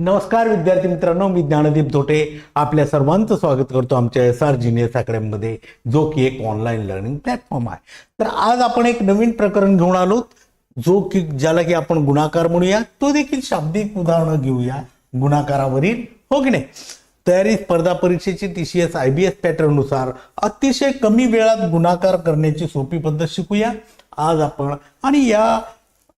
नमस्कार विद्यार्थी मित्रांनो मी ज्ञानदीप धोटे. आपल्या सर्वांचं स्वागत करतो आमच्या एस आर जिनियस अकॅडमीमध्ये जो की एक ऑनलाईन लर्निंग प्लॅटफॉर्म आहे. तर आज आपण एक नवीन प्रकरण घेऊन आलो. जो की ज्याला की आपण गुणाकार म्हणूया तो देखील शाब्दिक उदाहरणं घेऊया. गुणाकारावरील हो की नाही? तयारी स्पर्धा परीक्षेची T C S I B S पॅटर्ननुसार अतिशय कमी वेळात गुणाकार करण्याची सोपी पद्धत शिकूया. आज आपण आणि या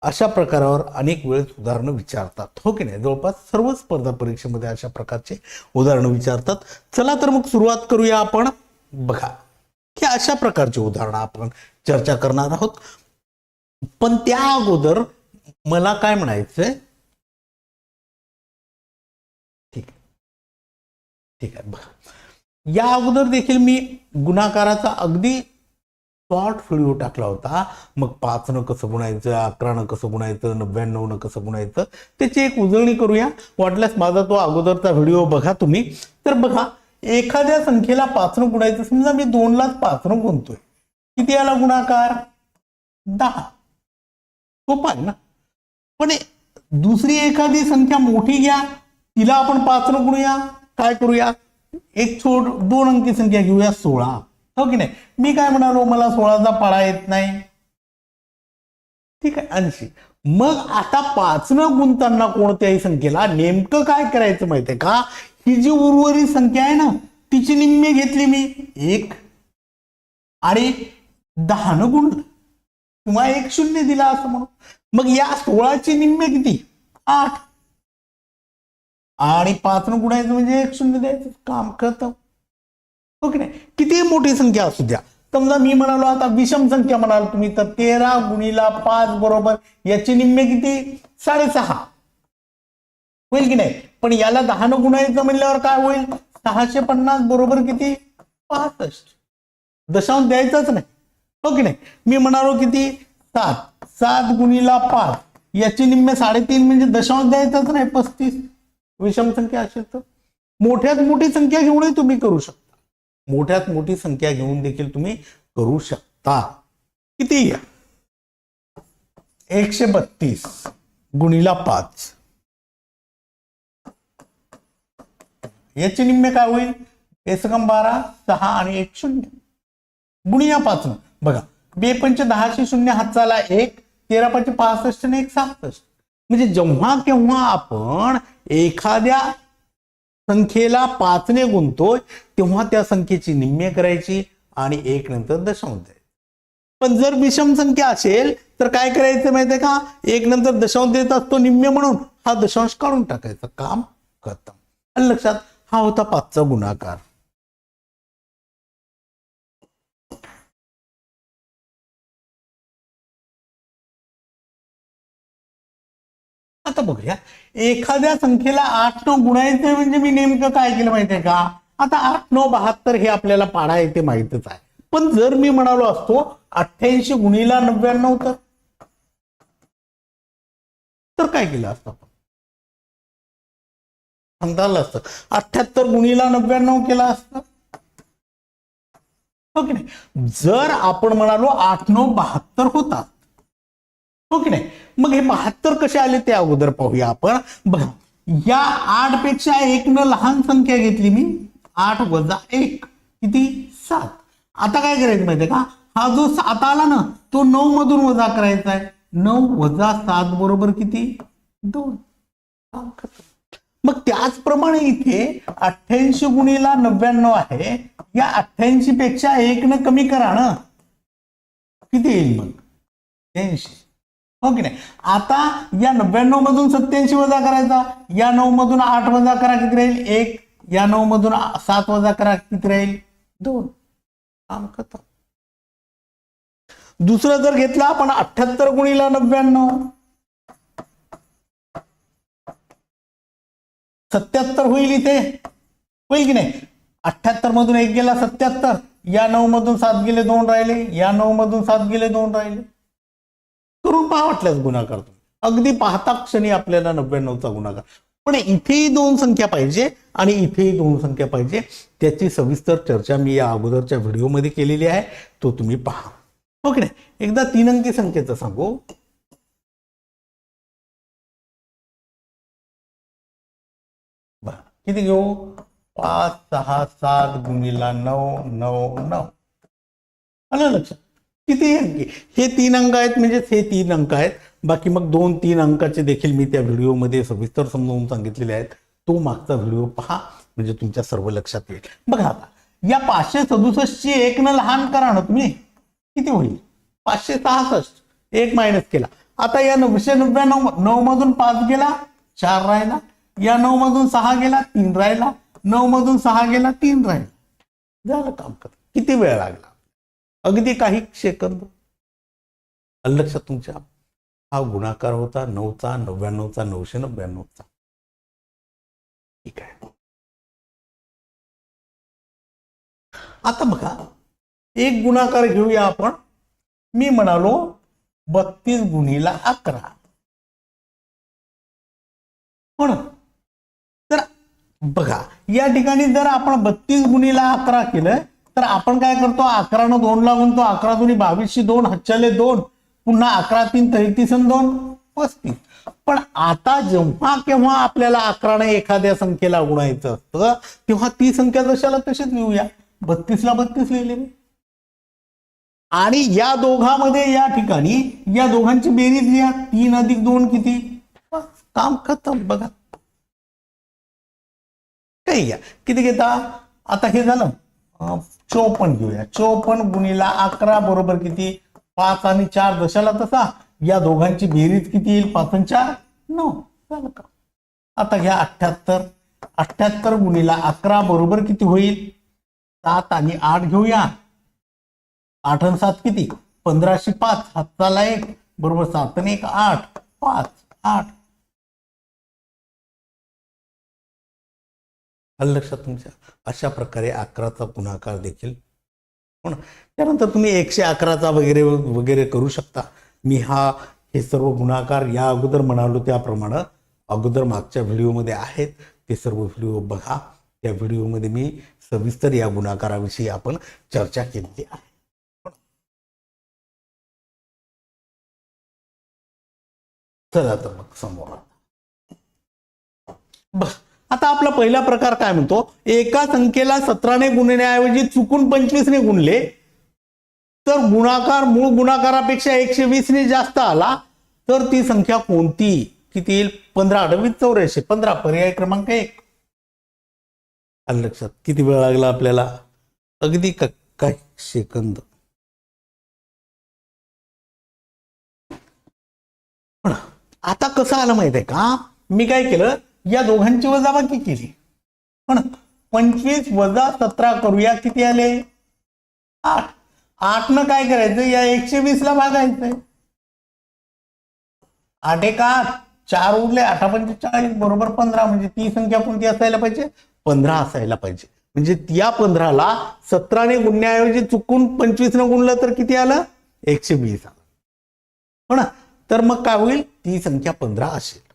अशा प्रकारावर अनेक वेळेस उदाहरणं विचारतात. हो की नाही? जवळपास सर्व स्पर्धा परीक्षेमध्ये अशा प्रकारचे उदाहरणं विचारतात. चला तर मग सुरुवात करूया आपण. बघा की अशा प्रकारची उदाहरणं आपण चर्चा करणार आहोत. पण त्या अगोदर मला काय म्हणायचंय? ठीक आहे. ठीक आहे बघा. या अगोदर देखील मी गुणाकाराचा अगदी शॉर्ट व्हिडिओ टाकला होता. मग पाचनं कसं गुणायचं अकरानं कसं गुणायचं नव्याण्णवनं कसं गुणायचं त्याची एक उजळणी करूया. वाटल्यास माझा तो अगोदरचा व्हिडिओ बघा तुम्ही. तर बघा एखाद्या संख्येला पाचनं गुणायचं समजा मी दोनलाच पाचनं गुणतोय. किती आला गुणाकार? दहा. सोपा आहे ना? पण दुसरी एखादी संख्या मोठी घ्या. तिला आपण पाचनं गुणूया. काय करूया? एक छोट दोन अंकी संख्या घेऊया सोळा. हो की नाही? मी काय म्हणालो मला सोळाचा पाळा येत नाही. ठीक आहे ऐंशी. मग आता पाचनं गुंतांना कोणत्याही संख्येला नेमकं काय करायचं माहितीये का? ही जी उर्वरित संख्या आहे ना तिची निम्मी घेतली मी. एक आणि दहानं गुण किंवा एक शून्य दिला असं म्हणून. मग या सोळाची निम्मे किती? आठ. आणि पाचनं गुणायचं म्हणजे एक शून्य द्यायचं. काम करतं. हो की नाही? किती मोठी संख्या असू द्या. समजा मी म्हणालो आता विषम संख्या म्हणाल तुम्ही तर तेरा गुणीला पाच बरोबर याची निम्मे किती? साडेसहा. होईल की नाही? पण याला दहानं गुणायचं म्हणल्यावर काय होईल? सहाशे पन्नास बरोबर किती? पासष्ट. दशांश द्यायचाच नाही. हो की नाही? मी म्हणालो किती? सात. सात गुणीला पाच. याचे निम्मे साडेतीन म्हणजे दशांश द्यायचाच नाही पस्तीस. विषम संख्या असेल तर. मोठ्यात मोठी संख्या घेऊनही तुम्ही करू शकता. मोठ्यात मोठी संख्या घेऊन देखील तुम्ही करू शकता. किती? या एकशे बत्तीस गुणीला पाच. याचे निम्मे काय होईल? एसकम बारा सहा आणि एक शून्य. गुणिया पाच बघा बेपंच दहाशे शून्य हातचाला एक तेरा पंच पासष्ट आणि एक सहासष्ट म्हणजे जेव्हा केव्हा आपण एखाद्या संख्येला पाचने गुंतोय तेव्हा त्या संख्येची निम्मे करायची आणि एक नंतर दशांश द्यायचं. पण जर विषम संख्या असेल तर काय करायचं माहितीये का? एक नंतर दशांश देत असतो निम्मे म्हणून. हा दशांश काढून टाकायचं काम खतम. आणि लक्षात हा होता पाचचा गुणाकार. आता बघूया. एखाद्या संख्येला आठ नऊ गुणायचं म्हणजे मी नेमकं काय केलं माहितीये का? आता आठ नऊ बहात्तर हे आपल्याला पाडा येते माहितच आहे. पण जर मी म्हणालो असतो अठ्ठ्याऐंशी गुणीला नव्याण्णव तर? तर काय केलं असतं आपण? सांगता आलं असतं. अठ्ठ्याहत्तर गुणीला नव्याण्णव केला असतं? हो ओके जर आपण म्हणालो आठ नऊ बहात्तर होतात हो की नाही? मग हे बहात्तर कसे आले ते अगोदर पाहूया आपण. बघा या आठपेक्षा एक न लहान संख्या घेतली मी. आठ वजा एक किती? सात. आता काय करायचं माहितीये का? हा जो सात आला ना तो नऊ मधून वजा करायचा आहे. नऊ वजा सात बरोबर किती? दोन. मग त्याचप्रमाणे इथे अठ्ठ्याऐंशी गुणीला नव्याण्णव आहे. या अठ्ठ्याऐंशी पेक्षा एक न कमी करा ना. किती येईल मग? ऐंशी. हो की नाही? आता या नव्याण्णव मधून सत्याऐंशी वजा करायचा. या नऊ मधून आठ वजा करा किती राहील? एक. या नऊ मधून सात वजा करा किती राहील? दोन. काम खतम दुसरं जर घेतलं आपण अठ्याहत्तर गुणीला नव्याण्णव. सत्याहत्तर होईल इथे. होईल की नाही? अठ्याहत्तर मधून एक गेला सत्याहत्तर या नऊ मधून सात गेले दोन राहिले. या नऊ मधून सात गेले दोन राहिले. करून पहा वाटल्यास गुणाकार तुम्ही. अगदी पाहता क्षणी आपल्याला नव्याण्णवचा गुणाकार. पण इथेही दोन संख्या पाहिजे आणि इथेही दोन संख्या पाहिजे. त्याची सविस्तर चर्चा मी या अगोदरच्या व्हिडिओमध्ये केलेली आहे. तो तुम्ही पहा. हो ओके ना एकदा तीन अंकी संख्येचं सांगू. किती घेऊ? पाच सहा सात गुणिला नऊ नऊ नऊ. आलं लक्षात? किती अंकी? हे तीन अंक आहेत म्हणजेच हे तीन अंक आहेत. बाकी मग दोन तीन अंकाचे देखील मी त्या व्हिडिओमध्ये सविस्तर समजावून सांगितलेले आहेत. तो मागचा व्हिडिओ पहा म्हणजे तुमच्या सर्व लक्षात येईल. बघा आता या पाचशे सदुसष्टची एक न लहान करा ना तुम्ही. किती होईल? पाचशे सहासष्ट. एक मायनस केला. आता या नऊशे नव्याण्णव नऊ मधून पाच गेला चार राहिला. या नऊ मधून सहा गेला तीन राहिला. नऊ मधून सहा गेला तीन राहिला. झालं काम कर किती वेळ लागला? अगदी काही सेकंद. आलं लक्षात तुमच्या हा गुणाकार होता नऊचा नव्याण्णवचा नऊशे नव्याण्णवचा. ठीक आहे. आता बघा एक गुणाकार घेऊया आपण. मी म्हणालो बत्तीस गुणीला अकरा. हो ना तर बघा या ठिकाणी जर आपण बत्तीस गुणीला अकरा केलं तर आपण काय करतो? अकरानं दोन ला गुणतो अकरा दोन्ही बावीसशे दोन हच्चाले दोन पुन्हा अकरा तीन तेहतीस आणि दोन पस्तीस. पण आता जेव्हा केव्हा आपल्याला अकराने एखाद्या संख्येला गुणायचं असतं तेव्हा ती संख्या जशाला तशीच लिहूया. बत्तीसला बत्तीस लिहिले मी. आणि या दोघांमध्ये या ठिकाणी या दोघांची बेरीज लिहा. तीन अधिक दोन किती? काम खतम बघा. काही घ्या. किती घेता? आता हे झालं. चौपन्न घेऊया. चोपन्न गुणीला अकरा बरोबर किती? पाच आणि चार दशाला तसा. या दोघांची बेरीज किती येईल? पाच आणि चार? नऊ. झालं का? आता घ्या अठ्याहत्तर अठ्याहत्तर गुणीला अकरा बरोबर किती होईल? सात आणि आठ घेऊया. आठ आणि सात किती? पंधराशे पाच. हाताला एक. बरोबर सात आणि एक आठ. पाच. आठ. आलं लक्षात तुमच्या. अशा प्रकारे अकराचा गुणाकार देखील हो ना त्यानंतर तुम्ही एकशे अकराचा वगैरे वगैरे करू शकता. मी हा हे सर्व गुणाकार या अगोदर म्हणालो त्याप्रमाणे अगोदर मागच्या व्हिडिओमध्ये आहेत. ते सर्व व्हिडिओ बघा. त्या व्हिडिओमध्ये मी सविस्तर या गुणाकाराविषयी आपण चर्चा केलेली आहे. चला तर मग समोर बस आता आपला पहिला प्रकार काय म्हणतो? एका संख्येला सतराने गुणण्याऐवजी चुकून पंचवीसने गुणले. तर गुणाकार मूळ गुणाकारापेक्षा एकशे वीसने जास्त आला तर ती संख्या कोणती? किती येईल? पंधरा अडवीस चौऱ्याऐंशी. पंधरा पर्याय क्रमांक एक. आलं लक्षात? किती वेळ लागला आपल्याला? अगदी काही काय सेकंद. पण आता कसं आलं माहीत आहे का? मी काय केलं? या दोघांची वजाबाकी केली. पण पंचवीस वजा सतरा करूया किती आले? आठ. आठ न काय करायचं? या एकशे वीस ला भागायचंय. आठ एक आठ. चार उरले आठा पंचेचाळीस बरोबर पंधरा म्हणजे ती संख्या कोणती असायला पाहिजे? पंधरा असायला पाहिजे. म्हणजे या पंधराला सतराने गुणण्याऐवजी चुकून पंचवीस न गुणलं तर किती आलं? एकशे वीस आलं. हो ना तर मग काय होईल? ती संख्या पंधरा असेल.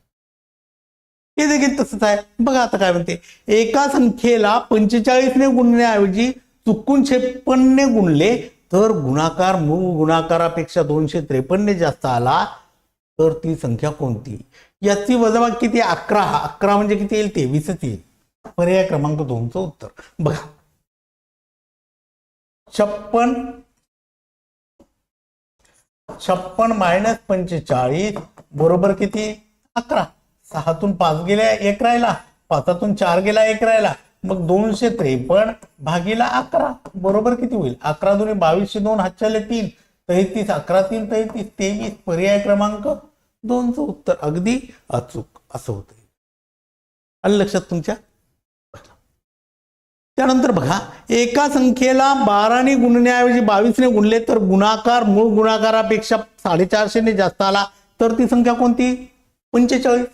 हे देखील तसंच आहे. बघा आता काय म्हणते. एका संख्येला पंचेचाळीसने गुणण्याऐवजी चुकून छेपन्नने गुणले तर गुणाकार मूळ गुणाकारापेक्षा दोनशे त्रेपन्नने जास्त आला तर ती संख्या कोणती? याची वजाबाकी किती? अकरा. अकरा म्हणजे किती येईल तेवीसच येईल. पर्याय क्रमांक दोनचं उत्तर. बघा. छप्पन. छप्पन मायनस पंचेचाळीस बरोबर किती? अकरा. सहातून पाच गेल्या एक राहिला. पाचातून चार गेला एक राहिला. मग दोनशे त्रेपन्न भागीला अकरा. बरोबर किती होईल? अकरा दोन्ही बावीसशे दोन हातच्याले तीन. तेहतीस अकरा तीन तेहतीस तेवीस पर्याय क्रमांक दोनचं उत्तर अगदी अचूक असं होतं आलं लक्षात तुमच्या? त्यानंतर बघा एका संख्येला बाराने गुणण्याऐवजी बावीसने गुणले तर गुणाकार मूळ गुणाकारापेक्षा साडेचारशेने जास्त आला. तर ती संख्या कोणती? पंचेचाळीस.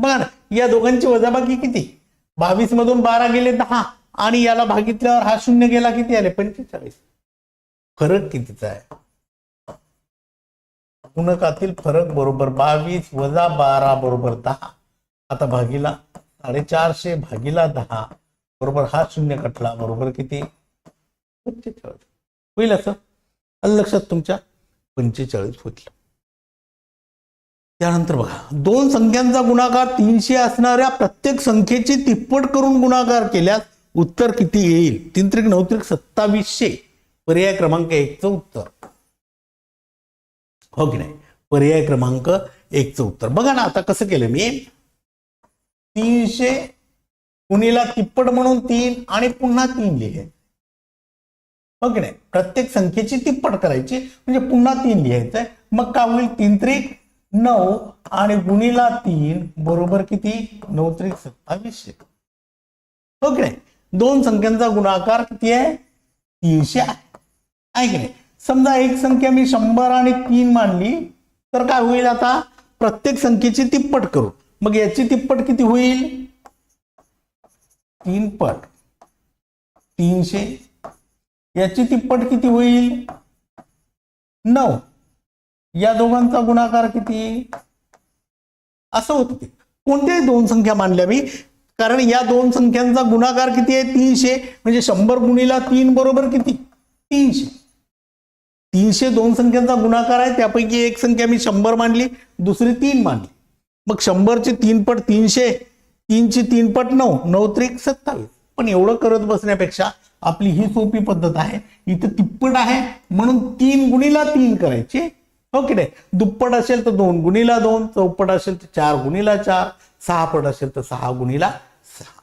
बघा ना या दोघांची वजाबाकी किती? बावीस मधून बारा गेले दहा. आणि याला भागितल्यावर हा शून्य गेला किती आले? पंचेचाळीस. फरक कितीचा आहे? गुणकातील फरक बरोबर बावीस वजा बारा बरोबर दहा. आता भागीला साडेचारशे भागीला दहा. बरोबर हा शून्य कटला. बरोबर किती? पंचेचाळीस. होईल असं? लक्षात तुमच्या पंचेचाळीस होईल त्यानंतर बघा दोन संख्यांचा गुणाकार तीनशे असणाऱ्या प्रत्येक संख्येची तिप्पट करून गुणाकार केल्यास उत्तर किती येईल? तीन त्रिक नऊ त्रिक सत्तावीसशे. पर्याय क्रमांक एकचं उत्तर. हो की नाही? पर्याय क्रमांक एकचं उत्तर. बघा ना आता कसं केलं मी? तीनशे कुणीला तिप्पट म्हणून तीन आणि पुन्हा तीन लिहिले. हो की नाही? प्रत्येक संख्येची तिप्पट करायची म्हणजे पुन्हा तीन लिहायचंय. मग काय होईल? तीन त्रिक नऊ आणि गुणीला तीन बरोबर किती? नऊ त्रिक सत्तावीसशे ओके हो दोन संख्यांचा गुणाकार किती आहे? तीनशे आहे. आहे की नाही? समजा एक संख्या मी शंभर आणि तीन मांडली तर काय होईल आता? प्रत्येक संख्येची तिप्पट करू. मग याची तिप्पट किती होईल? तीन पट तीनशे. याची तिप्पट किती होईल? नऊ. या दोघांचा गुणाकार किती? असं होतं कोणत्याही दोन संख्या मानल्या मी. कारण या दोन संख्यांचा गुणाकार किती आहे? तीनशे. म्हणजे शंभर गुणीला तीन बरोबर किती? तीनशे. तीनशे दोन संख्यांचा गुणाकार आहे. त्यापैकी एक संख्या मी शंभर मांडली. दुसरी तीन मांडली. मग शंभरचे तीन पट तीनशे. तीनची तीन पट नऊ नऊ त्रिक सत्तावीस. पण एवढं करत बसण्यापेक्षा आपली ही सोपी पद्धत आहे. इथं तिप्पट आहे. म्हणून तीन गुणीला तीन करायचे. हो की नाही? दुप्पट असेल तर दोन गुणीला दोन चौपट असेल तर चार गुणीला चार सहा पट असेल तर सहा गुणीला सहा.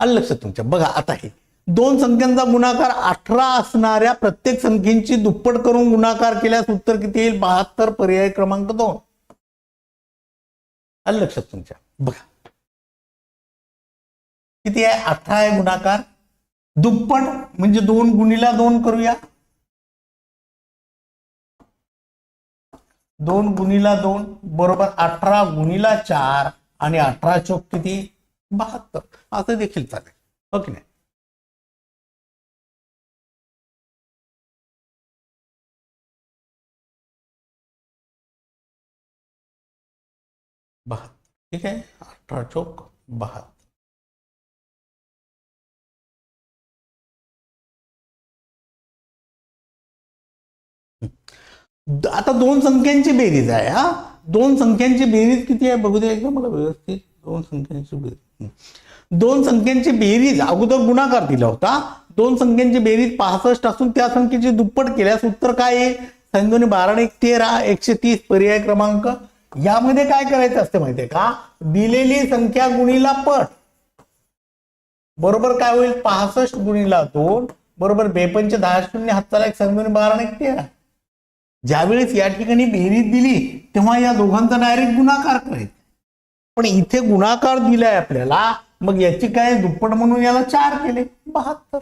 आलं लक्षात तुमच्या? बघा आता हे. दोन संख्यांचा गुणाकार अठरा असणाऱ्या प्रत्येक संख्येची दुप्पट करून गुणाकार केल्यास उत्तर किती येईल? बहात्तर पर्याय क्रमांक दोन. आलं लक्षात तुमच्या? बघा. किती आहे? अठरा आहे गुणाकार. दुप्पट म्हणजे दोन गुणीला दोन करूया. दोन गुणीला दोन बरोबर अठरा गुणीला चार आणि अठरा चौक किती? बहात्तर. असं देखील चालेल. हो की नाही? बहात्तर. ठीक आहे? अठरा चौक बहात्तर. आता दोन संख्यांची बेरीज आहे हा? दोन संख्यांची बेरीज किती आहे? बघू दे एकदा मला व्यवस्थित. दोन संख्यांची बेरीज. दोन संख्यांची बेरीज अगोदर गुणाकार दिला होता. दोन संख्यांची बेरीज पासष्ट असून त्या संख्येची दुप्पट केल्यास उत्तर काय आहे संख्योनी बारा एक तेरा एकशे तीस पर्याय क्रमांक. यामध्ये काय करायचं असते माहितीये का? दिलेली संख्या गुणीला पट. बरोबर काय होईल? पासष्ट गुणीला दोन. बरोबर बेपंच दहा शून्य हाताला एक संख्योनी बारा एक तेरा. ज्यावेळेस या ठिकाणी बेरीज दिली तेव्हा या दोघांचा डायरेक्ट गुणाकार करायचा पण इथे गुणाकार दिलाय आपल्याला मग याची काय दुप्पट म्हणून याला चार केले? बहात्तर.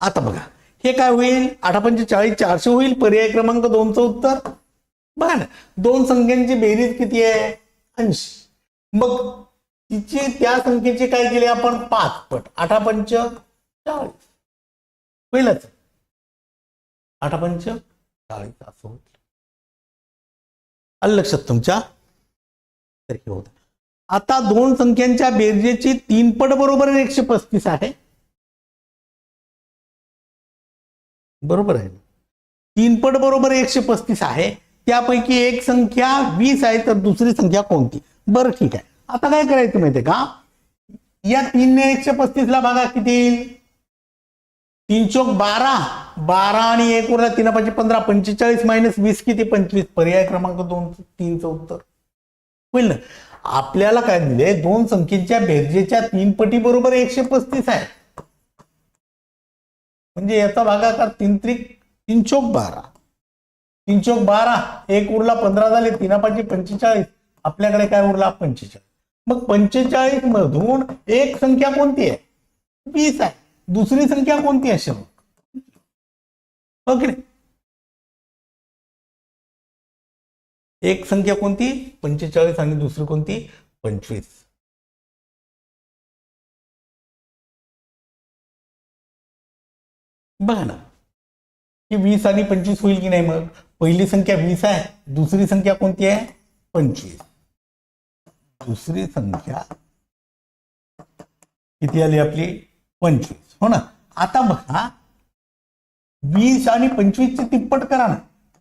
आता बघा हे काय होईल? आठा पंचेचाळीस चारशे होईल पर्याय क्रमांक दोनचं उत्तर. बघा ना दोन संख्यांची बेरीज किती आहे? ऐंशी. मग तिची त्या संख्येची काय केली आपण? पाच पट. आठा पंच चाळीस पहिलंच आठापंच चाळीस असं होईल आलं लक्षात तुमच्या? तर हे होत. आता दोन संख्यांच्या बेरजेची तीन पट बरोबर एकशे पस्तीस आहे. बरोबर आहे तीनपट तीन पट बरोबर एकशे पस्तीस आहे. त्यापैकी एक संख्या वीस आहे तर दुसरी संख्या कोणती? बरं ठीक आहे. आता काय करायचं माहितीये का? या तीनने एकशे पस्तीसला भागा किती? येईल तीन चौक बारा. बारा आणि एक उरला तीन पाचशे पंधरा पंचेचाळीस मायनस वीस किती? पंचवीस. पर्याय क्रमांक दोन तीनचं उत्तर होईल ना? आपल्याला काय दिले दोन संख्येच्या बेरजेच्या तीन पटी बरोबर एकशे पस्तीस आहे. म्हणजे याचा भागाकार तीन त्रिक तीन चोक बारा. तीन चोक बारा एक उरला पंधरा झाले तीन पाचशे पंचेचाळीस. आपल्याकडे काय उरला? पंचेचाळीस. मग पंचेचाळीस मधून एक संख्या कोणती आहे? वीस आहे. दुसरी संख्या कोणती हो असेल ओके एक संख्या कोणती? पंचेचाळीस आणि दुसरी कोणती? पंचवीस. बघा ना. की वीस आणि पंचवीस होईल की नाही मग? पहिली संख्या वीस आहे दुसरी संख्या कोणती आहे? पंचवीस. दुसरी संख्या किती आली आपली? पंचवीस. हो ना? आता बघा वीस आणि पंचवीसची तिप्पट करा ना.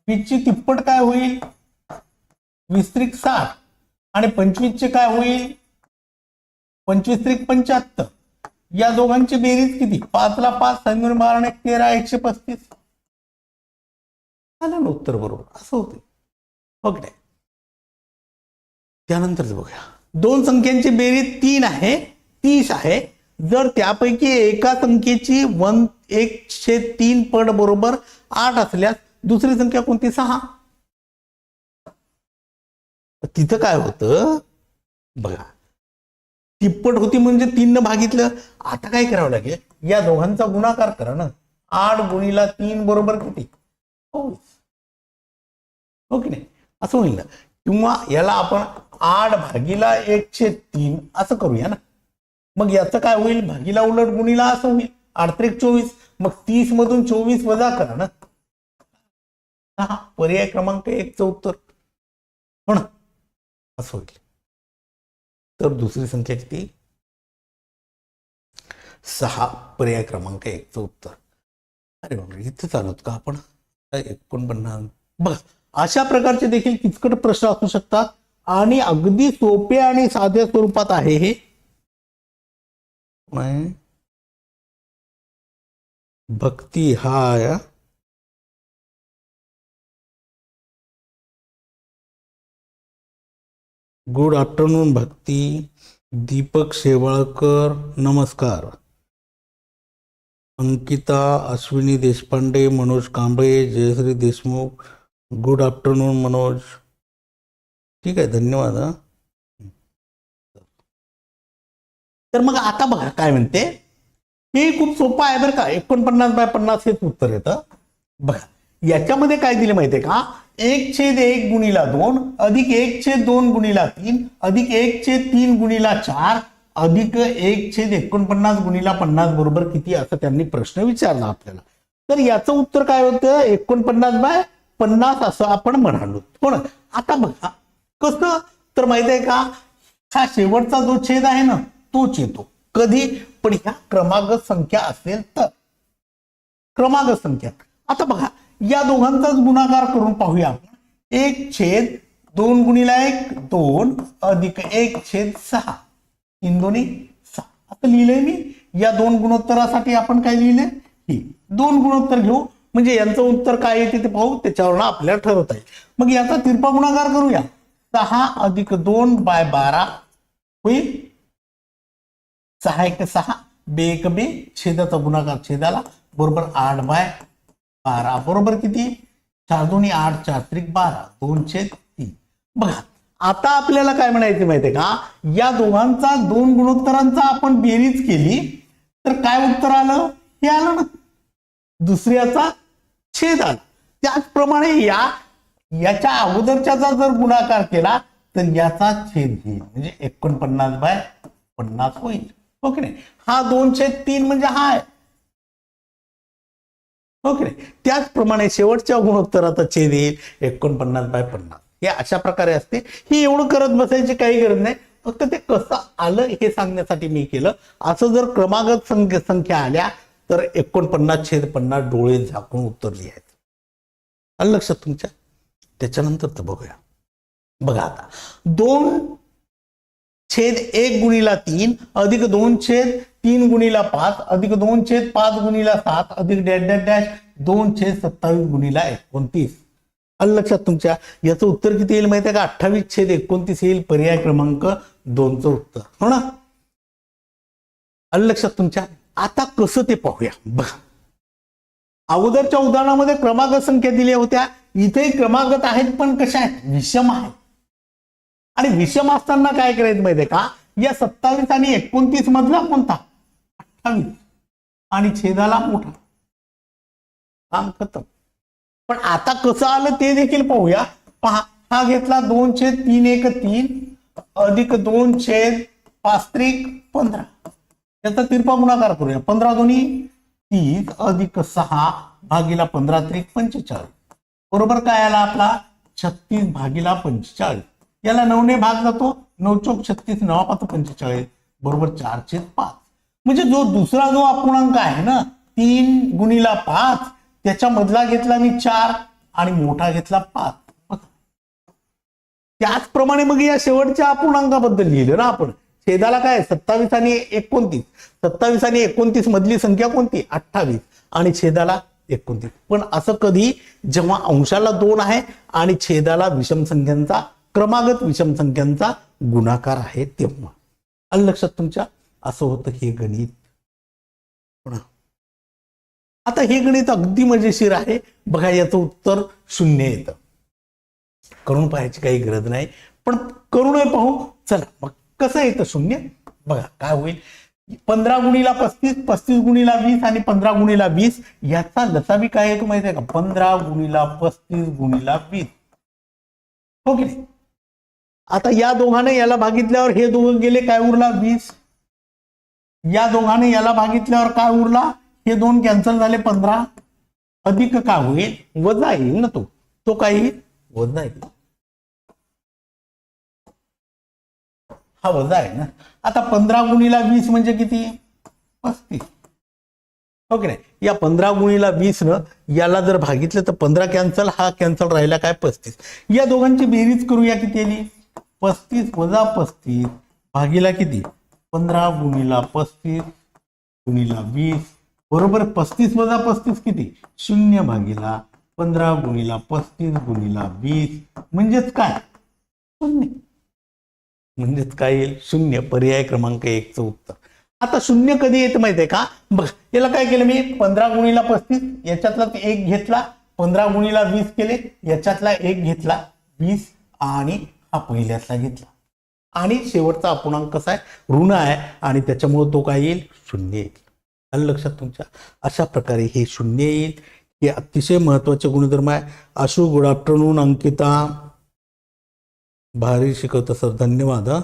वीसची तिप्पट काय होईल? वीस त्रिक साठ आणि पंचवीसचे काय होईल? पंचवीस त्रिक पंच्याहत्तर. या दोघांची बेरीज किती? पाचला पाच सांगून बारा आणि एक तेरा एकशे पस्तीस. आलं ना उत्तर बरोबर. असं होते बघ त्यानंतरच त्यानंतर बघूया. दोन संख्यांची बेरीज तीन आहे तीस आहे. जर त्यापैकी एका संख्येची वन एकशे तीन पट बरोबर आठ असल्यास दुसरी संख्या कोणती? सहा. तिथं काय होतं? बघा. तिप्पट होती म्हणजे तीन न भागितलं. आता काय करावं लागेल? या दोघांचा गुणाकार करा ना. आठ गुणीला तीन बरोबर किती? हो की नाही? असं होईल ना. किंवा याला आपण आठ भागीला एकशे तीन असं करूया ना. मग याचं काय होईल? भागीला उलट गुणीला असं होईल. आठ त्रिक चोवीस. मग तीस मधून चोवीस वजा करा ना. हा पर्याय क्रमांक एकचं उत्तर. हो ना? असं होईल. तर दुसरी संख्या किती? सहा पर्याय क्रमांक एकचं उत्तर. अरे बापरे इथे चालवत का आपण? एकोणपन्नास? बघा अशा प्रकारचे देखील किचकट प्रश्न असू शकतात आणि अगदी सोपे आणि साध्या स्वरूपात आहे हे. भक्ती भक्ती आया गुड आफ्टरनून भक्ती. दीपक शेवाळकर नमस्कार. Ankita Ashwini Deshpande Manoj Kamble Jayashree Deshmukh. Good afternoon Manoj. ठीक आहे धन्यवाद हा. तर मग आता बघा काय म्हणते. हे खूप सोपं आहे बरं का. एकोणपन्नास बाय पन्नास हेच उत्तर येतं बघा याच्यामध्ये काय दिले माहितीये का? एक छेद एक गुणीला दोन अधिक एक छेद दोन गुणीला तीन अधिक एक छेद तीन गुणीला चार अधिक एक छेद एकोणपन्नास गुणीला पन्नास बरोबर किती? असं त्यांनी प्रश्न विचारला आपल्याला. तर याचं उत्तर काय होतं? एकोणपन्नास बाय पन्नास असं आपण म्हणालो. पण आता बघा. कसं? तर माहीत आहे का? हा शेवटचा जो छेद आहे ना तोच येतो. कधी? पण ह्या क्रमागत संख्या असेल तर. क्रमागत संख्या आता बघा या दोघांचाच गुणाकार करून पाहूया आपण. एक छेद दोन गुणीला एक दोन अधिक एक छेद सहा. तीन दोन्ही सहा. आता लिहिलंय मी. या दोन गुणोत्तरासाठी आपण काय लिहिलंय ही. दोन गुणोत्तर घेऊ. म्हणजे यांचं उत्तर काय येते ते पाहू? त्याच्यावरनं आपल्याला ठरवता येईल. मग याचा तिरपा गुणाकार करूया. सहा अधिक दोन बाय बारा होईल. सहा एक सहा बे एक बे छेदाचा गुणाकार छेदाला बरोबर आठ बाय बारा. बरोबर किती? चार दोन्ही आठ चार त्रिक बारा दोन छेद तीन. बघा आता आपल्याला काय म्हणायचं माहितीये का? या दोघांचा दोन गुणोत्तरांचा आपण बेरीज केली तर काय उत्तर आलं? हे आलं ना. दुसऱ्याचा छेद आला. त्याचप्रमाणे या याच्या अगोदरच्याचा जर गुणाकार केला तर याचा छेद घेईल म्हणजे एकोणपन्नास बाय पन्नास होईल. हो की नाही? हा दोन छेद तीन म्हणजे हा आहे हो की नाही? त्याचप्रमाणे शेवटच्या गुणोत्तराचा छेद येईल एकोणपन्नास बाय पन्नास. हे अशा प्रकारे असते. ही एवढं करत बसायची काही गरज नाही. फक्त ते कसं आलं हे सांगण्यासाठी मी केलं. असं जर क्रमागत संख्या संख्या आल्या तर एकोणपन्नास छेद पन्नास डोळे झाकून उत्तर लिहायचं. आलं लक्षात तुमच्या? त्याच्यानंतर तर बघूया. बघा आता. दोन छेद एक गुणीला तीन अधिक दोन छेद तीन गुणीला पाच अधिक दोन छेद पाच गुणीला सात अधिक डॅश डॅश डॅश दोन छेद सत्तावीस गुणीला एकोणतीस. आलं लक्षात तुमच्या याचं उत्तर किती येईल माहिती आहे का? अठ्ठावीस छेद एकोणतीस येईल पर्याय क्रमांक दोनचं उत्तर. हो ना? आलं लक्षात तुमच्या आता कसं ते पाहूया. बघा. अगोदरच्या उदाहरणामध्ये क्रमांक संख्या दिल्या होत्या. इथेही क्रमागत आहेत पण कशा आहेत? विषम आहेत. आणि विषम असताना काय करायचं माहितीये का? या सत्तावीस आणि एकोणतीस मधला कोणता? अठ्ठावीस. आणि छेदाला मोठा. काम खतम. पण आता कसं आलं ते देखील पाहूया. पहा हा घेतला दोन छेद तीन एक तीन अधिक दोन छेद पाच त्रिक पंधरा. याचा तिरपा गुणाकार करूया. पंधरा दोन्ही तीस अधिक सहा भागीला पंधरा त्रिक पंचेचाळीस. बरोबर काय आला आपला? छत्तीस भागीला पंचेचाळीस. याला नवने भाग जातो. नऊ चौक छत्तीस नवा पाच पंचेचाळीस. बरोबर चार छेद पाच. म्हणजे जो दुसरा जो अपूर्णांक आहे ना तीन गुणीला पाच त्याच्या मधला घेतला मी चार आणि मोठा घेतला पाच. त्याचप्रमाणे मग या शेवटच्या अपूर्णांकाबद्दल लिहिलं ना आपण. छेदाला काय सत्तावीस आणि एकोणतीस. सत्तावीस आणि एकोणतीस मधली संख्या कोणती? अठ्ठावीस. आणि छेदाला एकोणतीस. पण असं कधी जेव्हा अंशाला दोन आहे आणि छेदाला विषम संख्यांचा क्रमागत विषम संख्यांचा गुणाकार आहे तेव्हा. आलं लक्षात तुमच्या? असं होतं हे गणित. आता हे गणित अगदी मजेशीर आहे. बघा याचं उत्तर शून्य येतं. करून पाहायची काही गरज नाही. पण करूनही पाहू. चला मग कसं येतं शून्य? बघा काय होईल? पंधरा गुणीला पस्तीस पस्तीस गुणीला वीस आणि पंधरा गुणीला वीस याचा लसावी काय येतो माहिती आहे का? पंधरा गुणीला पस्तीस गुणीला वीस. हो की नाही? आता या दोघांना याला भागितल्यावर हे दोघं गेले काय उरला? वीस. या दोघांनी याला भागितल्यावर काय उरला? हे दोन कॅन्सल झाले पंधरा. अधिक का होईल? वजा येईल ना तो. तो काही वजा येईल. हा वजा आहे ना. आता पंधरा गुणीला वीस म्हणजे किती? पस्तीस. हो की नाही? या पंधरा गुणीला वीस न याला जर भागितलं तर पंधरा कॅन्सल हा कॅन्सल राहिला काय? पस्तीस. या दोघांची बेरीज करूया किती आली? पस्तीस वजा पस्तीस भागीला किती? पंधरा गुणीला पस्तीस गुणीला वीस. बरोबर पस्तीस वजा पस्तीस किती? शून्य भागीला पंधरा गुणीला पस्तीस गुणीला वीस. म्हणजेच काय? शून्य. म्हणजेच काय येईल? शून्य. पर्याय क्रमांक एकचं उत्तर. आता शून्य कधी येतं माहितीये का? बघ याला काय केलं मी? पंधरा गुणीला पस्तीस याच्यातला एक घेतला. पंधरा गुणीला वीस केले याच्यातला एक घेतला वीस आणि हा पहिल्यातला घेतला. आणि शेवटचा अपूर्णांक कसा आहे? ऋण आहे आणि त्याच्यामुळे तो काय येईल? शून्य येईल. आलं लक्षात तुमच्या? अशा प्रकारे हे शून्य येईल. हे अतिशय महत्त्वाचे गुणधर्म आहे. Ashu good afternoon Ankita. भारी शिकवतं सर धन्यवाद हा.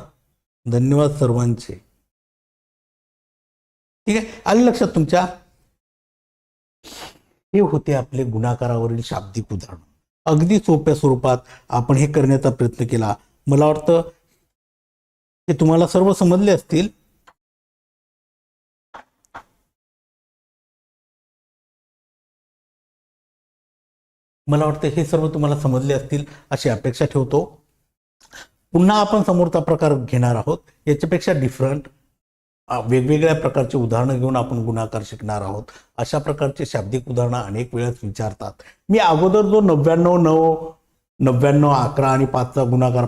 धन्यवाद सर्वांचे. ठीक आहे? आलं लक्षात तुमच्या? हे होते आपले गुणाकारावरील शाब्दिक उदाहरण. अगदी सोप्या स्वरूपात आपण हे करण्याचा प्रयत्न केला. मला वाटतं हे तुम्हाला सर्व समजले असतील. मला वाटतं हे सर्व तुम्हाला समजले असतील अशी अपेक्षा ठेवतो. पुन्हा आपण समोरचा प्रकार घेणार आहोत. याच्यापेक्षा डिफरंट वेगवेगळ्या प्रकारची उदाहरणं घेऊन आपण गुणाकार शिकणार आहोत. अशा प्रकारचे शाब्दिक उदाहरणं अनेक वेळेस विचारतात. मी अगोदर जो नव्याण्णव नऊ नव्याण्णव अकरा आणि पाचचा गुणाकार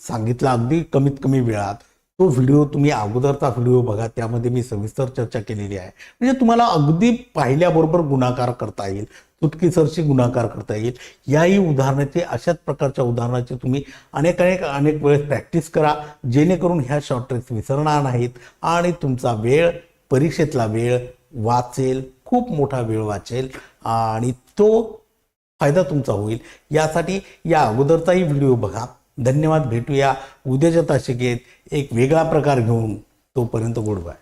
सांगितला अगदी कमीत कमी वेळात. तो व्हिडिओ तुम्ही अगोदरचा व्हिडिओ बघा त्यामध्ये मी सविस्तर चर्चा केलेली आहे. म्हणजे तुम्हाला अगदी पाहिल्याबरोबर गुणाकार करता येईल. चुटकीसरशी गुणाकार करता येईल. याही उदाहरणाचे अशाच प्रकारच्या उदाहरणाचे तुम्ही अनेक अनेक अनेक वेळेस प्रॅक्टिस करा जेणेकरून ह्या शॉर्ट ट्रिक्स विसरणार नाहीत आणि तुमचा वेळ परीक्षेतला वेळ वाचेल खूप मोठा वेळ वाचेल आणि तो फायदा तुमचा होईल. यासाठी या अगोदरचाही व्हिडिओ बघा. धन्यवाद. भेटूया. उद्याच्या तासिकेत एक वेगळा प्रकार घेऊन तोपर्यंत गुड बाय.